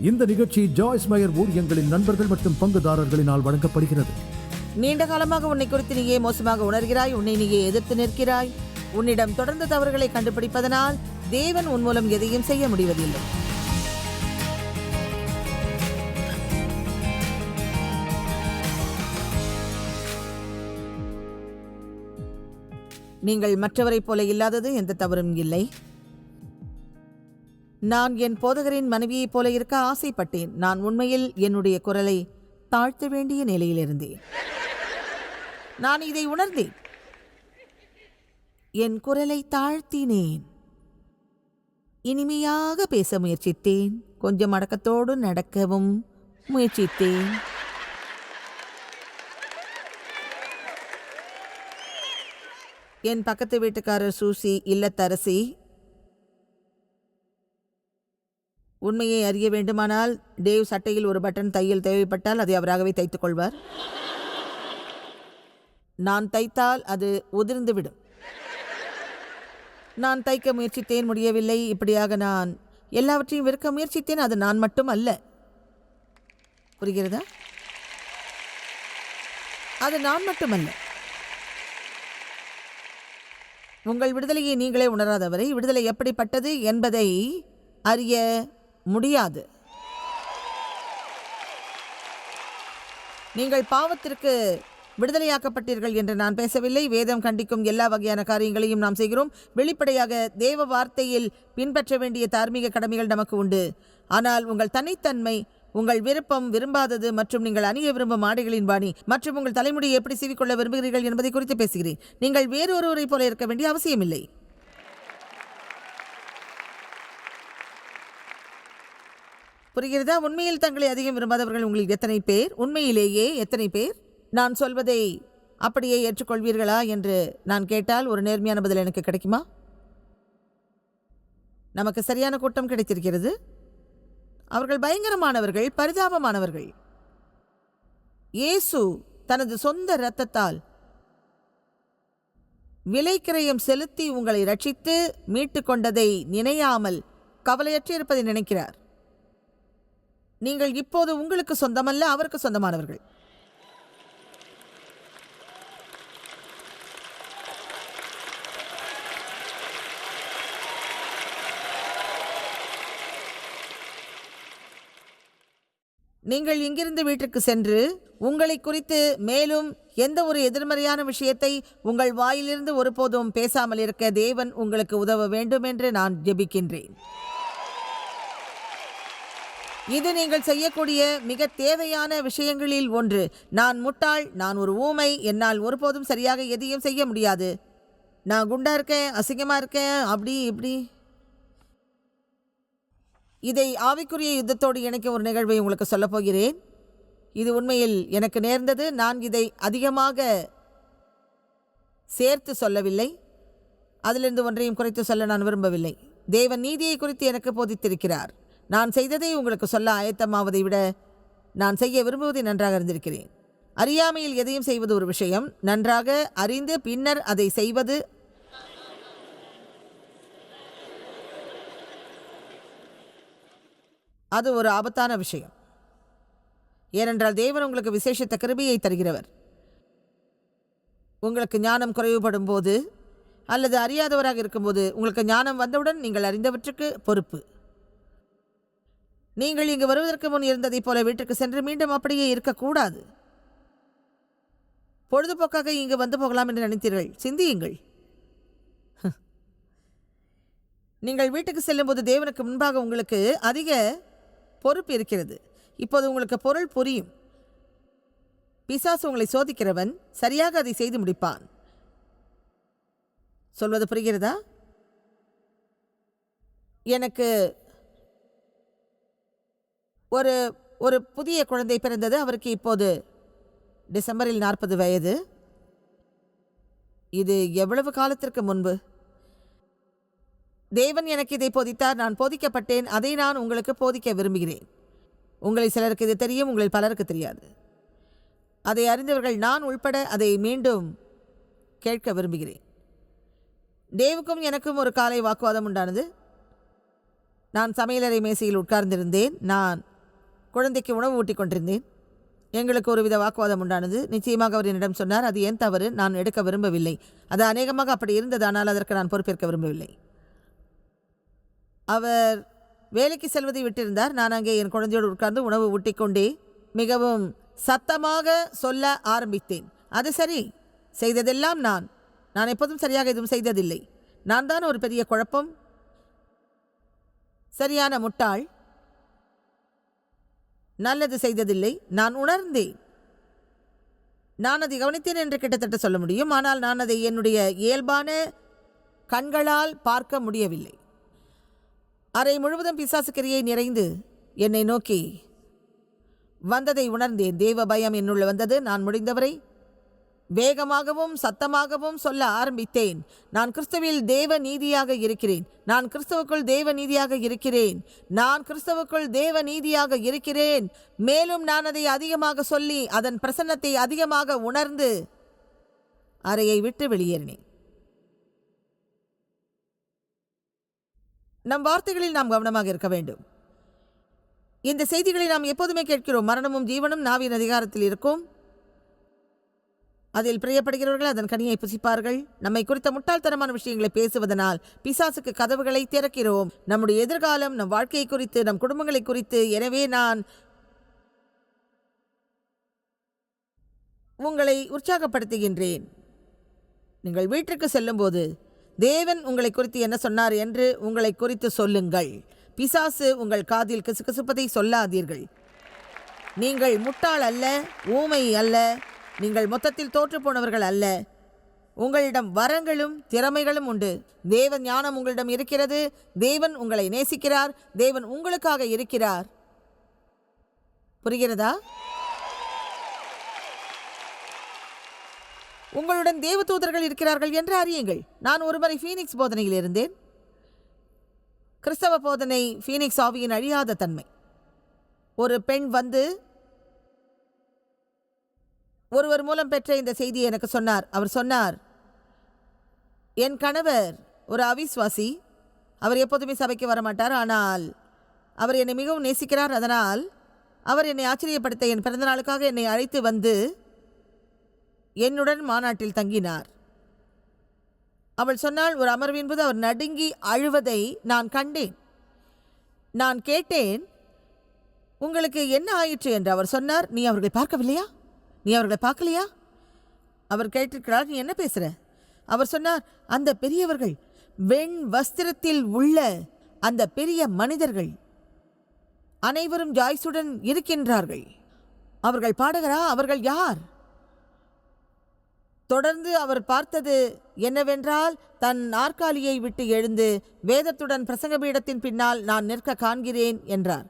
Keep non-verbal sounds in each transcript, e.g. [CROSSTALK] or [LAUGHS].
இந்த நிகழ்ச்சி ஜாய்ஸ் மயர் ஊழியங்களின் நண்பர்கள் மற்றும் பங்குதாரர்களினால் வழங்கப்படுகிறது. நீண்ட காலமாக உன்னை குறித்து நீயே மோசமாக உணர்கிறாய் உன்னை நீயே எதிர்த்து நிற்கிறாய். உன்னிடம் தொடர்ந்து தவறுகளை கண்டுபிடிப்பதனால் தேவன் உன் மூலம் எதையும் செய்ய முடிவதில்லை. நீங்கள் மற்றவரைப் போல இல்லாதது எந்த தவறும் இல்லை. நான் என் போதகரின் மனைவியைப் போல இருக்க ஆசைப்பட்டேன். நான் உண்மையில் என்னுடைய குரலை தாழ்த்த வேண்டிய நிலையில் இருந்தேன் நான் இதை உணர்ந்தேன். என் குரலை தாழ்த்தினேன். இனிமையாக பேச முயற்சித்தேன். கொஞ்சம் அடக்கத்தோடு நடக்கவும் முயற்சித்தேன். என் பக்கத்து வீட்டுக்காரர் சூசி இல்லத்தரசி உண்மையை அறிய வேண்டுமானால் டேவ் சட்டையில் ஒரு பட்டன் தையல் தேவைப்பட்டால் அதை அவராகவே தைத்துக் கொள்வார். நான் தைத்தால் அது உதிர்ந்துவிடும் நான் தைக்க முயற்சித்தேன் முடியவில்லை. இப்படியாக நான் எல்லாவற்றையும் விற்க முயற்சித்தேன். அது நான் மட்டும் அல்ல புரிகிறதா? அது நான் மட்டுமல்ல. உங்கள் விடுதலையை நீங்களே உணராதவரை விடுதலை எப்படிப்பட்டது என்பதை அறிய முடியாது. நீங்கள் பாவத்திற்கு விடுதலையாக்கப்பட்டீர்கள் என்று நான் பேசவில்லை. வேதம் கண்டிக்கும் எல்லா வகையான காரியங்களையும் நாம் செய்கிறோம். வெளிப்படையாக தேவ வார்த்தையில் பின்பற்ற வேண்டிய தார்மீக கடமைகள் நமக்கு உண்டு. ஆனால் உங்கள் தனித்தன்மை உங்கள் விருப்பம் விரும்பாதது மற்றும் நீங்கள் அணிய விரும்பும் ஆடைகளின் பாணி மற்றும் உங்கள் தலைமுடியை எப்படி சீவிக்கொள்ள விரும்புகிறீர்கள் என்பதை குறித்து பேசுகிறேன். நீங்கள் வேறொருவரை போல இருக்க வேண்டிய அவசியமில்லை. புரிகிறதா? உண்மையில் தங்களை அதிகம் விரும்பாதவர்கள் உங்களுக்கு எத்தனை பேர்? உண்மையிலேயே எத்தனை பேர்? நான் சொல்வதை அப்படியே ஏற்றுக்கொள்வீர்களா என்று நான் கேட்டால் ஒரு நேர்மையான பதில் எனக்கு கிடைக்குமா? நமக்கு சரியான கூட்டம் கிடைத்திருக்கிறது. அவர்கள் பயங்கரமானவர்கள் பரிதாபமானவர்கள். இயேசு தனது சொந்த இரத்தத்தால் விலைக்கிரயம் செலுத்தி உங்களை ரட்சித்து மீட்டு கொண்டதை நினையாமல் கவலையற்று இருப்பதை நினைக்கிறார். நீங்கள் இப்போது உங்களுக்கு சொந்தமல்ல அவருக்கு சொந்தமானவர்கள். நீங்கள் இங்கிருந்து வீட்டிற்கு சென்று உங்களை குறித்து மேலும் எந்த ஒரு எதிர்மறையான விஷயத்தை உங்கள் வாயிலிருந்து ஒருபோதும் பேசாமல் இருக்க தேவன் உங்களுக்கு உதவ வேண்டும் என்று நான் ஜெபிக்கின்றேன். இது நீங்கள் செய்யக்கூடிய மிக தேவையான விஷயங்களில் ஒன்று. நான் முட்டாள் நான் ஒரு ஊமை என்னால் ஒருபோதும் சரியாக எதையும் செய்ய முடியாது. நான் குண்டா இருக்கேன் அசிங்கமா இருக்கேன் அப்படி இப்படி. இதை ஆவிக்குரிய யுத்தத்தோடு இணைக்க ஒரு நிகழ்வை உங்களுக்கு சொல்லப் போகிறேன். இது உண்மையில் எனக்கு நேர்ந்தது. நான் இதை அதிகமாக சேர்த்து சொல்லவில்லை. அதிலிருந்து ஒன்றையும் குறைத்து சொல்ல நான் விரும்பவில்லை. தேவன் நீதியை குறித்து எனக்கு போதித்திருக்கிறார். நான் செய்ததை உங்களுக்கு சொல்ல ஆயத்தமாவதை விட நான் செய்ய விரும்புவதை நன்றாக அறிந்திருக்கிறேன். அறியாமையில் எதையும் செய்வது ஒரு விஷயம். நன்றாக அறிந்து பின்னர் அதை செய்வது. அது ஒரு ஆபத்தான விஷயம். ஏனென்றால் தேவன் உங்களுக்கு விசேஷத்த கிருபியை தருகிறவர். உங்களுக்கு ஞானம் குறைவுபடும் போது அல்லது அறியாதவராக இருக்கும்போது உங்களுக்கு ஞானம் வந்தவுடன் நீங்கள் அறிந்தவற்றுக்கு பொறுப்பு. நீங்கள் இங்கு வருவதற்கு முன் இருந்ததைப் போல வீட்டுக்கு சென்று மீண்டும் அப்படியே இருக்கக்கூடாது. பொழுதுபோக்காக இங்கு வந்து போகலாம் என்று நினைத்தீர்கள். சிந்தியுங்கள். [LAUGHS] நீங்கள் வீட்டுக்கு செல்லும்போது தேவனுக்கு முன்பாக உங்களுக்கு அதிக பொறுப்பு இருக்கிறது. இப்போது உங்களுக்கு பொருள் புரியும். பிசாசு உங்களை சோதிக்கிறவன் சரியாக அதை செய்து முடிப்பான். சொல்வது புரிகிறதா? எனக்கு ஒரு ஒரு புதிய குழந்தை பிறந்தது. அவருக்கு இப்போது டிசம்பரில் நாற்பது வயது. இது எவ்வளவு காலத்திற்கு முன்பு? தேவன் எனக்கு இதை போதித்தார். நான் போதிக்கப்பட்டேன். அதை நான் உங்களுக்கு போதிக்க விரும்புகிறேன். உங்களை சிலருக்கு இது தெரியும். உங்களில் பலருக்கு தெரியாது. அதை அறிந்தவர்கள் நான் உள்பட அதை மீண்டும் கேட்க விரும்புகிறேன். தேவுக்கும் எனக்கும் ஒரு காலை வாக்குவாதம் உண்டானது. நான் சமையலறை மேசையில் உட்கார்ந்திருந்தேன். நான் குழந்தைக்கு உணவு ஊட்டிக் கொண்டிருந்தேன். எங்களுக்கு ஒருவித வாக்குவாதம் உண்டானது. நிச்சயமாக அவர் என்னிடம் சொன்னார் அது ஏன் தவறு? நான் எடுக்க விரும்பவில்லை. அது அநேகமாக அப்படி இருந்ததானால் அதற்கு நான் பொறுப்பேற்க விரும்பவில்லை. அவர் வேலைக்கு செல்வதை விட்டிருந்தார். நான் அங்கே என் குழந்தையோடு உட்கார்ந்து உணவு ஊட்டிக்கொண்டே மிகவும் சத்தமாக சொல்ல ஆரம்பித்தேன். அது சரி செய்ததெல்லாம் நான். நான் எப்போதும் சரியாக எதுவும் செய்ததில்லை. நான் தான் ஒரு பெரிய குழப்பம். சரியான முட்டாள். நல்லது செய்ததில்லை நான் உணர்ந்தேன். நான் அதை கவனித்தேன் என்று கிட்டத்தட்ட சொல்ல முடியும். ஆனால் நான் அதை என்னுடைய இயல்பான கண்களால் பார்க்க முடியவில்லை. அறை முழுவதும் பிசாசுக்கிரியை நிறைந்து என்னை நோக்கி வந்ததை உணர்ந்தேன். தேவ பயம் என்னுள்ள வந்தது. நான் முடிந்தவரை வேகமாகவும் சத்தமாகவும் சொல்ல ஆரம்பித்தேன். நான் கிறிஸ்துவில் தேவ நீதியாக இருக்கிறேன். நான் கிறிஸ்துவுக்குள் தேவ நீதியாக இருக்கிறேன். நான் கிறிஸ்துவுக்குள் தேவ நீதியாக இருக்கிறேன். மேலும் நான் அதை அதிகமாக சொல்லி அதன் பிரசன்னத்தை அதிகமாக உணர்ந்து அறையை விட்டு வெளியேறினேன். நம் வார்த்தைகளில் நாம் கவனமாக இருக்க வேண்டும். இந்த செய்திகளை நாம் எப்போதுமே கேட்கிறோம். மரணமும் ஜீவனும் நாவின் அதிகாரத்தில் இருக்கும். அதில் பிரியப்படுகிறவர்கள் அதன் கனியை புசிப்பார்கள். நம்மை குறித்த முட்டாள்தனமான விஷயங்களை பேசுவதனால் பிசாசுக்கு கதவுகளை திறக்கிறோம். நம்முடைய எதிர்காலம் நம் வாழ்க்கையை குறித்து நம் குடும்பங்களை குறித்து. எனவே நான் உங்களை உற்சாகப்படுத்துகின்றேன். நீங்கள் வீட்டிற்கு செல்லும்போது தேவன் உங்களை குறித்து என்ன சொன்னார் என்று உங்களை குறித்து சொல்லுங்கள். பிசாசு உங்கள் காதில் கிசுகிசுப்பதை சொல்லாதீர்கள். நீங்கள் முட்டாள் அல்ல ஊமை அல்ல நீங்கள் மொத்தத்தில் தோற்றுப்போனவர்கள் அல்ல. உங்களிடம் வரங்களும் திறமைகளும் உண்டு. தேவ ஞானம் உங்களிடம் இருக்கிறது. தேவன் உங்களை நேசிக்கிறார். தேவன் உங்களுக்காக இருக்கிறார். புரிகிறதா? உங்களுடன் தேவதூதர்கள் இருக்கிறார்கள் என்று அறியுங்கள். நான் ஒருமுறை ஃபீனிக்ஸ் போதனையில் இருந்தேன். கிறிஸ்தவ போதனை ஃபீனிக்ஸ் ஆவியின் அழியாத தன்மை. ஒரு பெண் வந்து ஒருவர் மூலம் பெற்ற இந்த செய்தியை எனக்கு சொன்னார். அவர் சொன்னார் என் கணவர் ஒரு அவிஸ்வாசி. அவர் எப்போதுமே சபைக்கு வரமாட்டார். ஆனால் அவர் என்னை மிகவும் நேசிக்கிறார். அதனால் அவர் என்னை ஆச்சரியப்படுத்த என் பிறந்தநாளுக்காக என்னை அழைத்து வந்து என்னுடன் மாநாட்டில் தங்கினார். அவள் சொன்னால் ஒரு அமர்வின் போது அவர் நடுங்கி அழுவதை நான் கண்டேன். நான் கேட்டேன் உங்களுக்கு என்ன ஆயிற்று? என்று அவர் சொன்னார். நீ அவர்களை பார்க்கவில்லையா? நீ அவர்களை பார்க்கலையா? அவர் கேட்டிருக்கிறார் நீ என்ன பேசுற? அவர் சொன்னார் அந்த பெரியவர்கள் வெண் வஸ்திரத்தில் உள்ள அந்த பெரிய மனிதர்கள் அனைவரும் ஜாய்ஸுடன் இருக்கின்றார்கள். அவர்கள் பாடகரா? அவர்கள் யார்? தொடர்ந்து அவர் பார்த்தது என்னவென்றால் தன் நாற்காலியை விட்டு எழுந்து வேதத்துடன் பிரசங்க பீடத்தின் பின்னால் நான் நிற்க காண்கிறேன் என்றார்.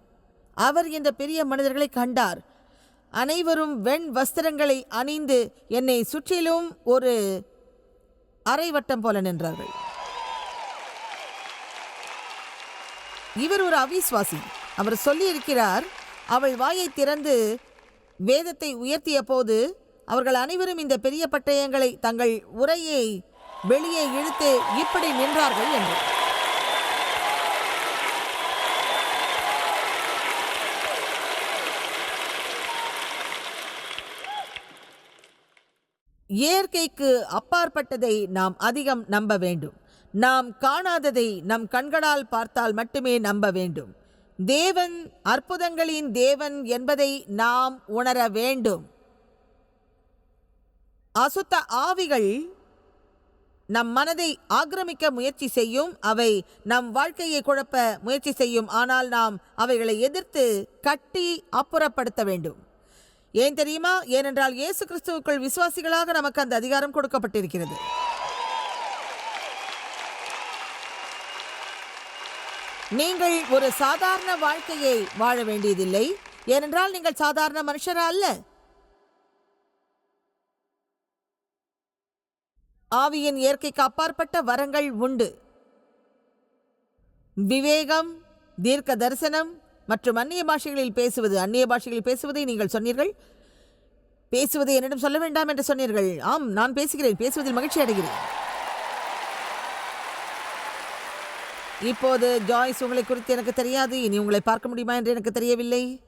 அவர் இந்த பெரிய மனிதர்களை கண்டார். அனைவரும் வெண் வஸ்திரங்களை அணிந்து என்னை சுற்றிலும் ஒரு அரை வட்டம் போல நின்றார்கள். இவர் ஒரு அவிஸ்வாசி. அவர் சொல்லியிருக்கிறார் அவள் வாயை திறந்து வேதத்தை உயர்த்திய போது அவர்கள் அனைவரும் இந்த பெரிய பட்டயங்களை தங்கள் உரையை வெளியே இழுத்து இப்படி நின்றார்கள் என்று. இயற்கைக்கு அப்பாற்பட்டதை நாம் அதிகம் நம்ப வேண்டும். நாம் காணாததை நம் கண்களால் பார்த்தால் மட்டுமே நம்ப வேண்டும். தேவன் அற்புதங்களின் தேவன் என்பதை நாம் உணர வேண்டும். அசுத்த ஆவிகள் நம் மனதை ஆக்கிரமிக்க முயற்சி செய்யும் அவை நம் வாழ்க்கையை குழப்ப முயற்சி செய்யும் ஆனால் நாம் அவைகளை எதிர்த்து கட்டி அப்புறப்படுத்த வேண்டும். ஏன் தெரியுமா? ஏனென்றால் இயேசு கிறிஸ்துவுக்குள் விசுவாசிகளாக நமக்கு அந்த அதிகாரம் கொடுக்கப்பட்டிருக்கிறது. நீங்கள் ஒரு சாதாரண வாழ்க்கையை வாழ வேண்டியதில்லை. ஏனென்றால் நீங்கள் சாதாரண மனுஷரா அல்ல. ஆவியின் இயற்கைக்கு அப்பாற்பட்ட வரங்கள் உண்டு. விவேகம் தீர்க்க தரிசனம் மற்றும் அந்நிய பாஷைகளில் பேசுவது அந்நிய பாஷைகளில் பேசுவதை நீங்கள் சொன்னீர்கள்? பேசுவதை என்னிடம் சொல்ல வேண்டாம் என்று சொன்னீர்கள். ஆம் நான் பேசுகிறேன். பேசுவதில் மகிழ்ச்சி அடைகிறேன். இப்போது ஜாய்ஸ் உங்களை குறித்து எனக்கு தெரியாது. இனி உங்களை பார்க்க முடியுமா என்று எனக்கு தெரியவில்லை.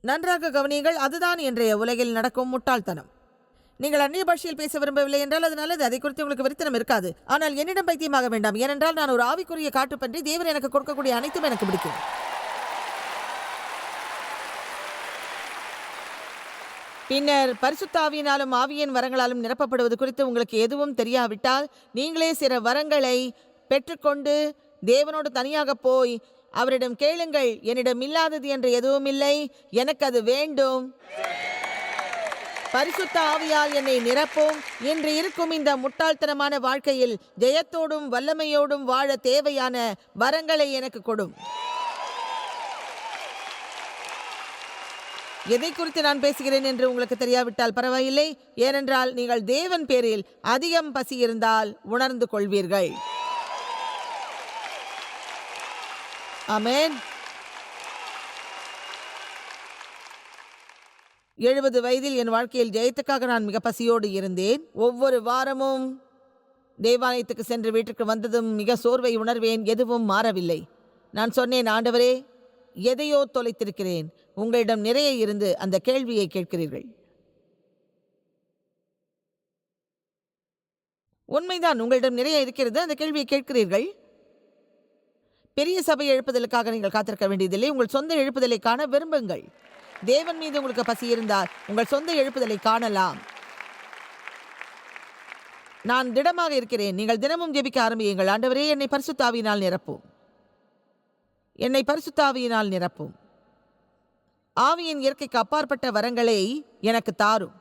நன்றாக கவனியுங்கள் அதுதான் இன்றைய உலகில் நடக்கும் முட்டாள்தனம். நீங்கள் அந்நிய பாஷையில் பேச விரும்பவில்லை என்றால் அது நல்லது. அதை குறித்து உங்களுக்கு விருத்தனம் இருக்காது. ஆனால் என்னிடம் பைத்தியமாக வேண்டாம். ஏனென்றால் நான் ஒரு ஆவிக்குரிய காட்டுப்பன்றி தேவன் எனக்கு கொடுக்கக்கூடிய அனைத்தும் எனக்கு பிடிக்கும். பின்னர் பரிசுத்தாவியினாலும் ஆவியின் வரங்களாலும் நிரப்பப்படுவது குறித்து உங்களுக்கு எதுவும் தெரியாவிட்டால் நீங்களே சில வரங்களை பெற்றுக்கொண்டு தேவனோடு தனியாக போய் அவரிடம் கேளுங்கள். என்னிடம் இல்லாதது என்று எதுவும் இல்லை. எனக்கு அது வேண்டும். பரிசுத்த ஆவியால் என்னை நிரப்போம். இன்று இருக்கும் இந்த முட்டாள்தனமான வாழ்க்கையில் ஜெயத்தோடும் வல்லமையோடும் வாழ தேவையான வரங்களை எனக்கு கொடும். எதை குறித்து நான் பேசுகிறேன் என்று உங்களுக்கு தெரியாவிட்டால் பரவாயில்லை. ஏனென்றால் நீங்கள் தேவன் பேரில் அதிகம் பசி இருந்தால் உணர்ந்து கொள்வீர்கள். அமேன் எழுபது வயதில் என் வாழ்க்கையில் ஜெயத்துக்காக நான் மிக பசியோடு இருந்தேன். ஒவ்வொரு வாரமும் தேவாலயத்துக்கு சென்று வீட்டுக்கு வந்ததும் மிக சோர்வை உணர்வேன் எதுவும் மாறவில்லை. நான் சொன்னேன் ஆண்டவரே எதையோ தொலைத்திருக்கிறேன். உங்களிடம் நிறைய இருந்து அந்த கேள்வியை கேட்கிறீர்கள். உண்மைதான் உங்களிடம் நிறைய இருக்கிறது அந்த கேள்வியை கேட்கிறீர்கள். பெரிய சபை எழுப்புதலுக்காக நீங்கள் காத்திருக்க வேண்டியதில்லை. உங்கள் சொந்த எழுப்புதலை காண விரும்புங்கள். தேவன் மீது உங்களுக்கு பசி இருந்தால் உங்கள் சொந்த எழுப்புதலை காணலாம். நான் திடமாக இருக்கிறேன். நீங்கள் தினமும் ஜெபிக்க ஆரம்பியுங்கள். ஆண்டவரே என்னை பரிசுத்தாவியினால் நிரப்பும். என்னை பரிசுத்தாவியினால் நிரப்பும். ஆவியின் இயற்கைக்கு அப்பாற்பட்ட வரங்களை எனக்கு தாரும்.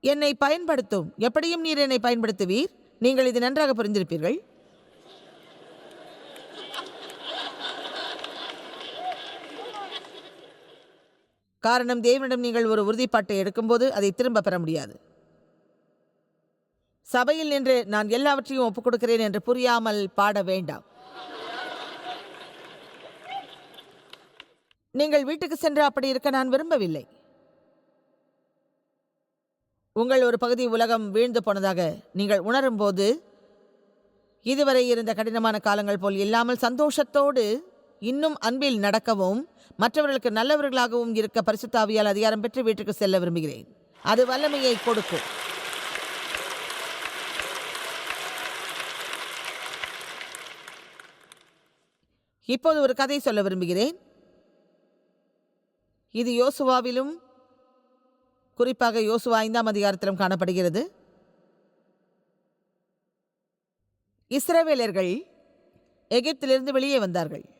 என்னை பயன்படுத்தும். எப்படியும் நீர் என்னை பயன்படுத்துவீர். நீங்கள் இது நன்றாக புரிந்திருப்பீர்கள். காரணம் தேவனிடம் நீங்கள் ஒரு உறுதிப்பாட்டை எடுக்கும்போது அதை திரும்ப பெற முடியாது. சபையில் நின்று நான் எல்லாவற்றையும் ஒப்புக் கொடுக்கிறேன் என்று புரியாமல் பாட வேண்டாம். நீங்கள் வீட்டுக்கு சென்று அப்படி இருக்க நான் விரும்பவில்லை. உங்கள் ஒரு பகுதி உலகம் வீழ்ந்து போனதாக நீங்கள் உணரும்போது இதுவரை இருந்த கடினமான காலங்கள் போல் இல்லாமல் சந்தோஷத்தோடு இன்னும் அன்பில் நடக்கவும் மற்றவர்களுக்கு நல்லவர்களாகவும் இருக்க பரிசுத்தாவியால் அதிகாரம் பெற்று வீட்டுக்கு செல்ல விரும்புகிறேன். அது வல்லமையை கொடுக்கும். இப்போது ஒரு கதை சொல்ல விரும்புகிறேன். இது யோசுவாவிலும் குறிப்பாக யோசுவா ஐந்தாம் அதிகாரத்திலும் காணப்படுகிறது. இஸ்ரவேலர்கள் எகிப்திலிருந்து வெளியே வந்தார்கள்.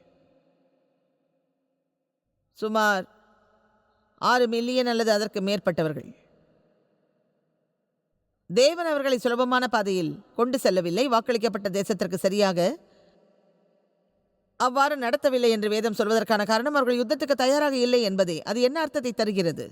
சுமார் ஆறு மில்லியன் அல்லது அதற்கு மேற்பட்டவர்கள். தேவன் அவர்களை சுலபமான பாதையில் கொண்டு செல்லவில்லை. வாக்களிக்கப்பட்ட தேசத்திற்கு சரியாக அவ்வாறு நடத்தவில்லை என்று வேதம் சொல்வதற்கான காரணம் அவர்கள் யுத்தத்துக்கு தயாராக இல்லை என்பதே. அது என்ன அர்த்தத்தை தருகிறது?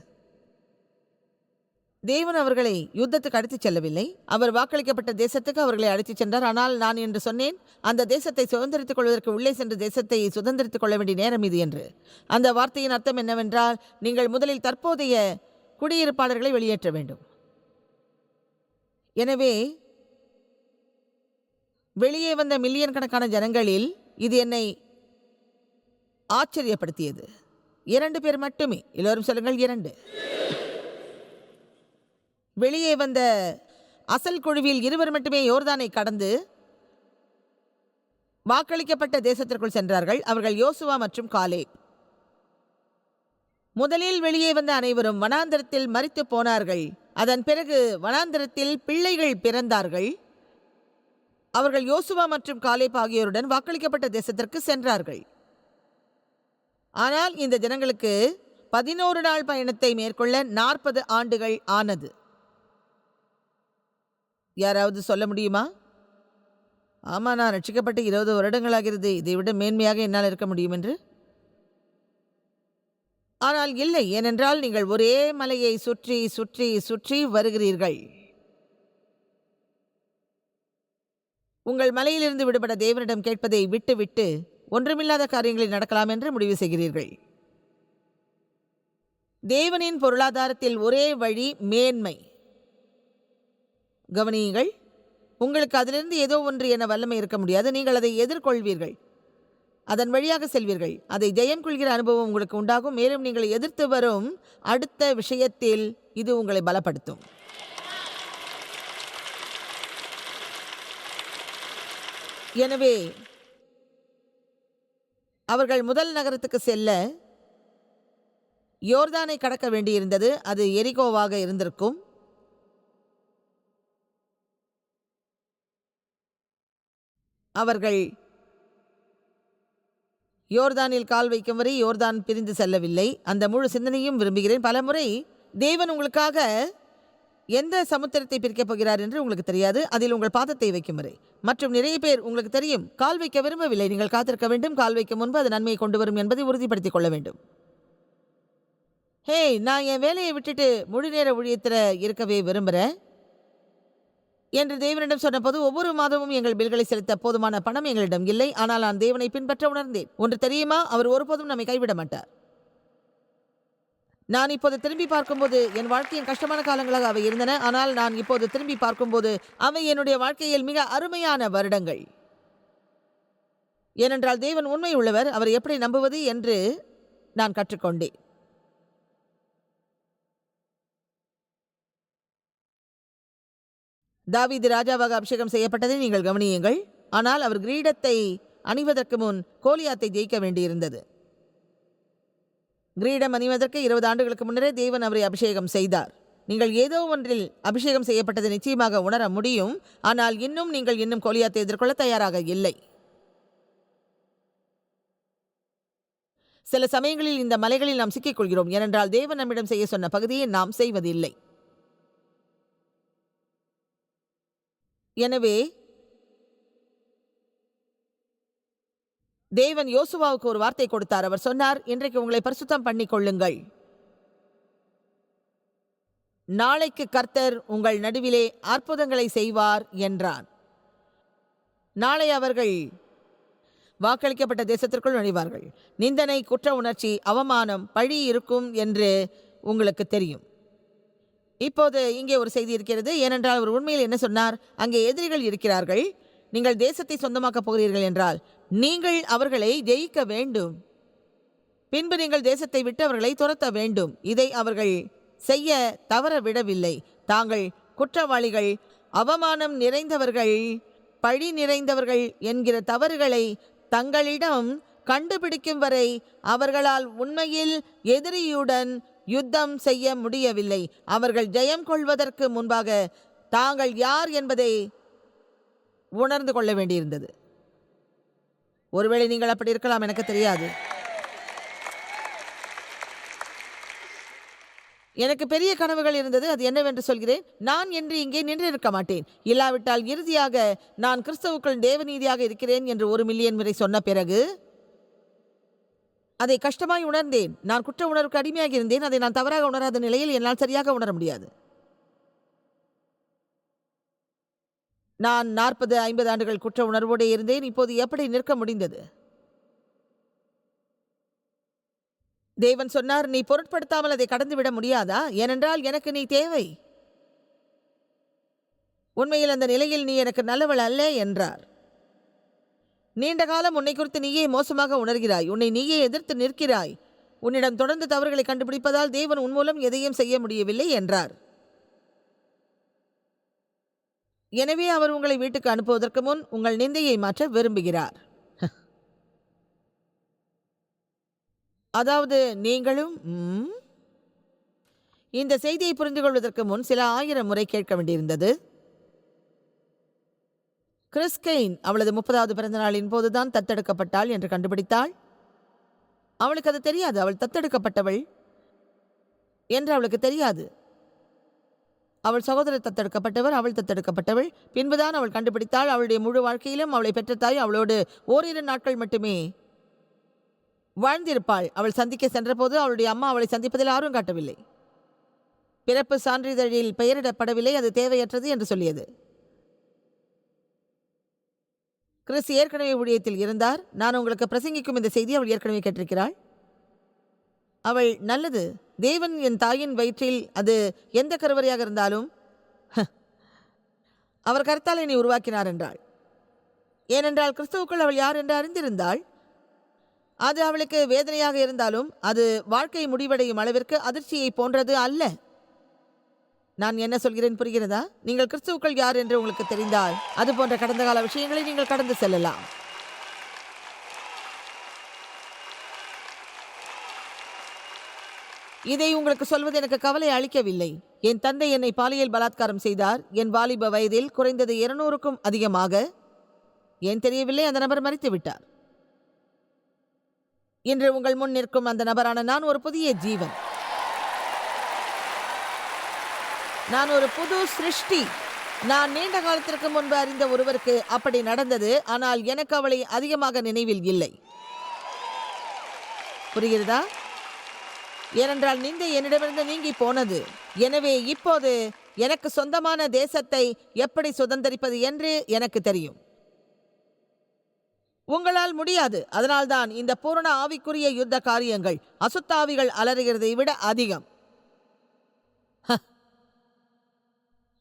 தேவன் அவர்களை யுத்தத்துக்கு அழைத்துச் செல்லவில்லை. அவர் வாக்களிக்கப்பட்ட தேசத்துக்கு அவர்களை அழைத்துச் சென்றார். ஆனால் நான் என்று சொன்னேன் அந்த தேசத்தை சுதந்திரித்துக் கொள்வதற்கு உள்ளே சென்று தேசத்தை சுதந்திரித்துக் கொள்ள வேண்டிய நேரம் இது என்று. அந்த வார்த்தையின் அர்த்தம் என்னவென்றால் நீங்கள் முதலில் தற்போதைய குடியிருப்பாளர்களை வெளியேற்ற வேண்டும். எனவே வெளியே வந்த மில்லியன் கணக்கான ஜனங்களில் இது என்னை ஆச்சரியப்படுத்தியது. இரண்டு பேர் மட்டுமே. எல்லோரும் சொல்லுங்கள் இரண்டு. வெளியே வந்த அசல் குழுவில் இருவர் மட்டுமே யோர்தானை கடந்து வாக்களிக்கப்பட்ட தேசத்திற்குள் சென்றார்கள். அவர்கள் யோசுவா மற்றும் காலே. முதலில் வெளியே வந்த அனைவரும் வனாந்திரத்தில் மறித்து போனார்கள். அதன் பிறகு வனாந்திரத்தில் பிள்ளைகள் பிறந்தார்கள். அவர்கள் யோசுவா மற்றும் காலேப் ஆகியோருடன் வாக்களிக்கப்பட்ட தேசத்திற்கு சென்றார்கள். ஆனால் இந்த ஜனங்களுக்கு பதினோரு நாள் பயணத்தை மேற்கொள்ள நாற்பது ஆண்டுகள் ஆனது. யாராவது சொல்ல முடியுமா? ஆமா நான் ரட்சிக்கப்பட்டு இருபது வருடங்களாகிறது. இதை விட மேன்மையாக என்னால் இருக்க முடியும் என்று? ஆனால் இல்லை ஏனென்றால் நீங்கள் ஒரே மலையை சுற்றி சுற்றி சுற்றி வருகிறீர்கள். உங்கள் மலையிலிருந்து விடுபட தேவனிடம் கேட்பதை விட்டுவிட்டு ஒன்றுமில்லாத காரியங்களில் நடக்கலாம் என்று முடிவு செய்கிறீர்கள். தேவனின் பொருளாதாரத்தில் ஒரே வழி மேன்மை. கவனியுங்கள் உங்களுக்கு அதிலிருந்து ஏதோ ஒன்று என வல்லமை இருக்க முடியாது. நீங்கள் அதை எதிர்கொள்வீர்கள். அதன் வழியாக செல்வீர்கள். அதை ஜெயம் கொள்கிற அனுபவம் உங்களுக்கு உண்டாகும். மேலும் நீங்கள் எதிர்த்து வரும் அடுத்த விஷயத்தில் இது உங்களை பலப்படுத்தும். எனவே அவர்கள் முதல் நகரத்துக்கு செல்ல யோர்தானை கடக்க வேண்டியிருந்தது. அது எரிகோவாக இருந்திருக்கும். அவர்கள் யோர்தானில் கால் வைக்கும் வரை யோர்தான் பிரிந்து செல்லவில்லை. அந்த முழு சிந்தனையும் விரும்புகிறேன். பலமுறை தேவன் உங்களுக்காக எந்த சமுத்திரத்தை பிரிக்கப் போகிறார் என்று உங்களுக்கு தெரியாது. அதில் உங்கள் பாதத்தை வைக்கும் வரை. மற்றும் நிறைய பேர் உங்களுக்கு தெரியும். கால் வைக்க விரும்பவில்லை. நீங்கள் காத்திருக்க வேண்டும். கால் வைக்கும் முன்பு அது நன்மையை கொண்டு வரும் என்பதை உறுதிப்படுத்திக் கொள்ள வேண்டும். ஹேய் நான் என் வேலையை விட்டுட்டு முழு நேர ஊழியத்தில் இருக்கவே விரும்புகிறேன் என்று தேவனிடம் சொன்னபோது ஒவ்வொரு மாதமும் எங்கள் பில்களை செலுத்த போதுமான பணம் எங்களிடம் இல்லை. ஆனால் நான் தேவனை பின்பற்ற உணர்ந்தேன். ஒன்று தெரியுமா? அவர் ஒருபோதும் நம்மை கைவிட மாட்டார். நான் இப்போது திரும்பி பார்க்கும்போது என் வாழ்க்கையின் கஷ்டமான காலங்களாக அவை இருந்தன. ஆனால் நான் இப்போது திரும்பி பார்க்கும்போது அவை என்னுடைய வாழ்க்கையில் மிக அருமையான வருடங்கள். ஏனென்றால் தேவன் உண்மை உள்ளவர். அவர் எப்படி நம்புவது என்று நான் கற்றுக்கொண்டேன். தாவீது ராஜாவாக அபிஷேகம் செய்யப்பட்டதை நீங்கள் கவனியுங்கள். ஆனால் அவர் கிரீடத்தை அணிவதற்கு முன் கோலியாத்தை ஜெயிக்க வேண்டியிருந்தது. கிரீடம் அணிவதற்கு இருபது ஆண்டுகளுக்கு முன்னரே தேவன் அவரை அபிஷேகம் செய்தார். நீங்கள் ஏதோ ஒன்றில் அபிஷேகம் செய்யப்பட்டது நிச்சயமாக உணர முடியும். ஆனால் இன்னும் நீங்கள் இன்னும் கோலியாத்தை எதிர்கொள்ள தயாராக இல்லை. சில சமயங்களில் இந்த மலைகளில் நாம் சிக்கிக் கொள்கிறோம். ஏனென்றால் தேவன் நம்மிடம் செய்ய சொன்ன பகுதியை நாம் செய்வதில்லை. எனவே தேவன் யோசுவாவுக்கு ஒரு வார்த்தை கொடுத்தார். அவர் சொன்னார் இன்றைக்கு உங்களை பரிசுத்தம் பண்ணிக் கொள்ளுங்கள் நாளைக்கு கர்த்தர் உங்கள் நடுவிலே அற்புதங்களை செய்வார் என்றான். நாளை அவர்கள் வாக்களிக்கப்பட்ட தேசத்திற்குள் நுழைவார்கள். நிந்தனை குற்ற உணர்ச்சி அவமானம் பழி இருக்கும் என்று உங்களுக்கு தெரியும். இப்போது இங்கே ஒரு செய்தி இருக்கிறது. ஏனென்றால் அவர் உண்மையில் என்ன சொன்னார்? அங்கே எதிரிகள் இருக்கிறார்கள். நீங்கள் தேசத்தை சொந்தமாக்கப் போகிறீர்கள் என்றால் நீங்கள் அவர்களை ஜெயிக்க வேண்டும். பின்பு நீங்கள் தேசத்தை விட்டு அவர்களை துரத்த வேண்டும். இதை அவர்கள் செய்ய தவற விடவில்லை தாங்கள் குற்றவாளிகள் அவமானம் நிறைந்தவர்கள் பழி நிறைந்தவர்கள் என்கிற தவறுகளை தங்களிடம் கண்டுபிடிக்கும் வரை அவர்களால் உண்மையில் எதிரியுடன் யுத்தம் செய்ய முடியவில்லை. அவர்கள் ஜெயம் கொள்வதற்கு முன்பாக தாங்கள் யார் என்பதை உணர்ந்து கொள்ள வேண்டியிருந்தது. ஒருவேளை நீங்கள் அப்படி இருக்கலாம் எனக்கு தெரியாது. எனக்கு பெரிய கனவுகள் இருந்தது அது என்னவென்று சொல்கிறேன். நான் என்று இங்கே நின்றிருக்க மாட்டேன். இல்லாவிட்டால் இறுதியாக நான் கிறிஸ்தவுக்குள் தேவநீதியாக இருக்கிறேன் என்று ஒரு மில்லியன் முறை சொன்ன பிறகு அதை கஷ்டமாய் உணர்ந்தேன். நான் குற்ற உணர்வுக்கு அடிமையாக இருந்தேன். அதை நான் தவறாக உணராத நிலையில் என்னால் சரியாக உணர முடியாது. நான் நாற்பது ஐம்பது ஆண்டுகள் குற்ற உணர்வோடு இருந்தேன். இப்போது எப்படி நிற்க முடிந்தது? தேவன் சொன்னார் நீ பொருட்படுத்தாமல் அதை கடந்துவிட முடியாதா? ஏனென்றால் எனக்கு நீ தேவை. உண்மையில் அந்த நிலையில் நீ எனக்கு நல்லவள் அல்ல என்றார். நீண்ட காலம் உன்னை குறித்து நீயே மோசமாக உணர்கிறாய். உன்னை நீயே எதிர்த்து நிற்கிறாய். உன்னிடம் தொடர்ந்து தவறுகளை கண்டுபிடிப்பதால் தேவன் உன் மூலம் எதையும் செய்ய முடியவில்லை என்றார். எனவே அவர் உங்களை வீட்டுக்கு அனுப்புவதற்கு முன் உங்கள் நிந்தையை மாற்ற விரும்புகிறார். [LAUGHS] அதாவது நீங்களும் இந்த செய்தியை புரிந்து கொள்வதற்கு முன் சில ஆயிரம் முறை கேட்க வேண்டியிருந்தது. கிறிஸ்கெயின் அவளது முப்பதாவது பிறந்த நாளின் போதுதான் தத்தெடுக்கப்பட்டாள் என்று கண்டுபிடித்தாள். அவளுக்கு அது தெரியாது. அவள் தத்தெடுக்கப்பட்டவள் என்று அவளுக்கு தெரியாது. அவள் சகோதரர் தத்தெடுக்கப்பட்டவர் அவள் தத்தெடுக்கப்பட்டவள். பின்புதான் அவள் கண்டுபிடித்தாள். அவளுடைய முழு வாழ்க்கையிலும் அவளை பெற்ற தாய் அவளோடு ஓரிரு நாட்கள் மட்டுமே வாழ்ந்திருப்பாள். அவள் சந்திக்க சென்றபோது அவளுடைய அம்மா அவளை சந்திப்பதில் ஆர்வம் காட்டவில்லை. பிறப்பு சான்றிதழில் பெயரிடப்படவில்லை. அது தேவையற்றது என்று சொல்லியது. கிறிஸ் ஏற்கனவே ஊழியத்தில் இருந்தார். நான் உங்களுக்கு பிரசங்கிக்கும் இந்த செய்தி அவள் ஏற்கனவே கேட்டிருக்கிறாள். அவள் நல்லது. தேவன் என் தாயின் வயிற்றில் அது எந்த கருவறையாக இருந்தாலும் ஹ, அவர் கருத்தால் என்னை உருவாக்கினார் என்றாள். ஏனென்றால் கிறிஸ்துவுக்குள் அவள் யார் என்று அறிந்திருந்தாள். அது அவளுக்கு வேதனையாக இருந்தாலும் அது வாழ்க்கை முடிவடையும் அளவிற்கு அதிர்ச்சியை போன்றது அல்ல. நான் என்ன சொல்கிறேன் புரிகிறதா? நீங்கள் கிறிஸ்துவுக்கள் யார் என்று உங்களுக்கு தெரிந்தால் அது போன்ற கடந்த கால விஷயங்களை நீங்கள் கடந்து செல்லலாம். இதை உங்களுக்கு சொல்வது எனக்கு கவலை அளிக்கவில்லை. என் தந்தை என்னை பாலியல் பலாத்காரம் செய்தார். என் வாலிப வயதில் குறைந்தது இருநூறுக்கும் அதிகமாக ஏன் தெரியவில்லை? அந்த நபர் மறித்து விட்டார். இன்று உங்கள் முன் நிற்கும் அந்த நபரான நான் ஒரு புதிய ஜீவன். நான் ஒரு புது சிருஷ்டி. நான் நீண்ட காலத்திற்கு முன்பு அறிந்த ஒருவருக்கு அப்படி நடந்தது ஆனால் எனக்கு அவளை அதிகமாக நினைவில் இல்லை. புரிகிறதா? ஏனென்றால் நிந்தை என்னிடமிருந்து நீங்கி போனது. எனவே இப்போது எனக்கு சொந்தமான தேசத்தை எப்படி சுதந்தரிப்பது என்று எனக்கு தெரியும். உங்களால் முடியாது. அதனால்தான் இந்த பூரண ஆவிக்குரிய யுத்த காரியங்கள் அசுத்தாவிகள் அலறுகிறதை விட அதிகம். ஹ.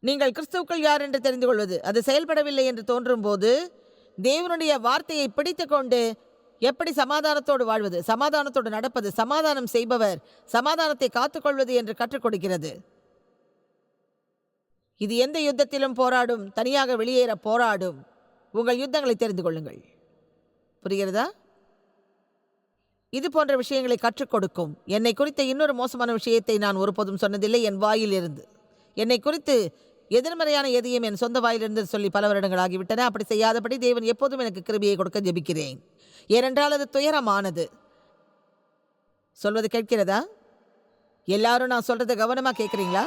நீங்கள் கிறிஸ்துக்கள் யார் என்று தெரிந்து கொள்வது அது செயல்படவில்லை என்று தோன்றும் போது தேவனுடைய வார்த்தையை பிடித்துக்கொண்டு எப்படி சமாதானத்தோடு வாழ்வது? சமாதானத்தோடு நடப்பது சமாதானம் செய்பவர் சமாதானத்தை காத்துக்கொள்வது என்று கற்றுக் கொடுக்கிறது. இது எந்த யுத்தத்திலும் போராடும் தனியாக வெளியேற போராடும். உங்கள் யுத்தங்களை தெரிந்து கொள்ளுங்கள் புரிகிறதா? இது போன்ற விஷயங்களை கற்றுக் கொடுக்கும். என்னை குறித்த இன்னொரு மோசமான விஷயத்தை நான் ஒருபோதும் சொன்னதில்லை என் வாயிலிருந்து. என்னை குறித்து எதிர்மறையான எதையும் என் சொந்த வாயிலிருந்து சொல்லி பல வருடங்கள் ஆகிவிட்டன அப்படி செய்யாதபடி தேவன் எப்போதும் எனக்கு கிருபியை கொடுக்க ஜெபிக்கிறேன். ஏனென்றால் அது துயரமானது. சொல்வது கேட்கிறதா? எல்லாரும் நான் சொல்றதை கவனமா கேட்குறீங்களா?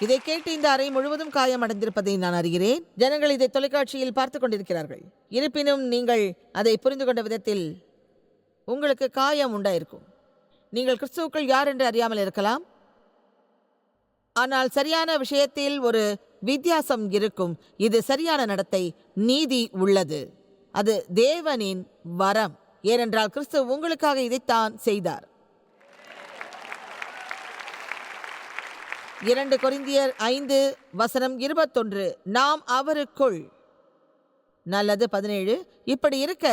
இதை கேட்டு இந்த அறை முழுவதும் காயமடைந்திருப்பதை நான் அறிகிறேன். ஜனங்கள் இதை தொலைக்காட்சியில் பார்த்து கொண்டிருக்கிறார்கள். இருப்பினும் நீங்கள் அதை புரிந்து கொண்ட விதத்தில் உங்களுக்கு காயம் உண்டாயிருக்கும். நீங்கள் கிறிஸ்துவுக்குள் யார் என்று அறியாமல் இருக்கலாம். ஆனால் சரியான விஷயத்தில் ஒரு வித்தியாசம் இருக்கும். இது சரியான நடத்தை நீதி உள்ளது. அது தேவனின் வரம். ஏனென்றால் கிறிஸ்து உங்களுக்காக இதைத்தான் செய்தார். இரண்டு கொரிந்தியர் ஐந்து வசனம் இருபத்தொன்று நாம் அவருக்குள். நல்லது பதினேழு இப்படி இருக்க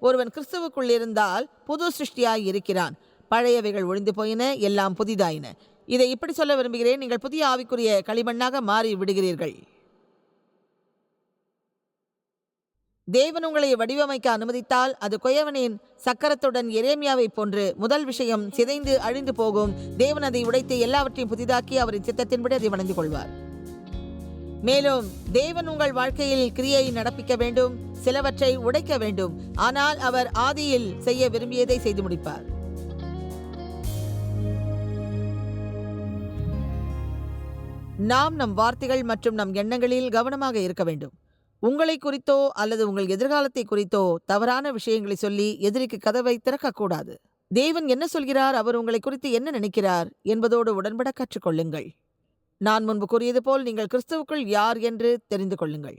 ஒருவன் கிறிஸ்துவுக்குள் இருந்தால் புது சிருஷ்டியாய் இருக்கிறான். பழையவைகள் ஒழிந்து போயின எல்லாம் புதிதாயின. இதை இப்படி சொல்ல விரும்புகிறேன். நீங்கள் புதிய ஆவிக்குரிய களிமண்ணாக மாறி விடுகிறீர்கள். தேவன் உங்களை வடிவமைக்க அனுமதித்தால் அது கொயவனின் சக்கரத்துடன் எரேமியாவை போன்று முதல் விஷயம் சிதைந்து அழிந்து போகும். தேவன் அதை உடைத்து எல்லாவற்றையும் புதிதாக்கி அவரின் சித்தத்தின்படி அதை வணங்கி கொள்வார். மேலும் தேவன் உங்கள் வாழ்க்கையில் கிரியை நடப்பிக்க வேண்டும் சிலவற்றை உடைக்க வேண்டும். ஆனால் அவர் ஆதியில் செய்ய விரும்பியதை செய்து முடிப்பார். நாம் நம் வார்த்தைகள் மற்றும் நம் எண்ணங்களில் கவனமாக இருக்க வேண்டும். உங்களை குறித்தோ அல்லது உங்கள் எதிர்காலத்தை குறித்தோ தவறான விஷயங்களை சொல்லி எதிரிக்கு கதவை திறக்கக்கூடாது. தேவன் என்ன சொல்கிறார்? அவர் உங்களை குறித்து என்ன நினைக்கிறார்? என்பதோடு உடன்பட கற்றுக்கொள்ளுங்கள். நான் முன்பு கூறியது போல் நீங்கள் கிறிஸ்துவுக்குள் யார் என்று தெரிந்து கொள்ளுங்கள்.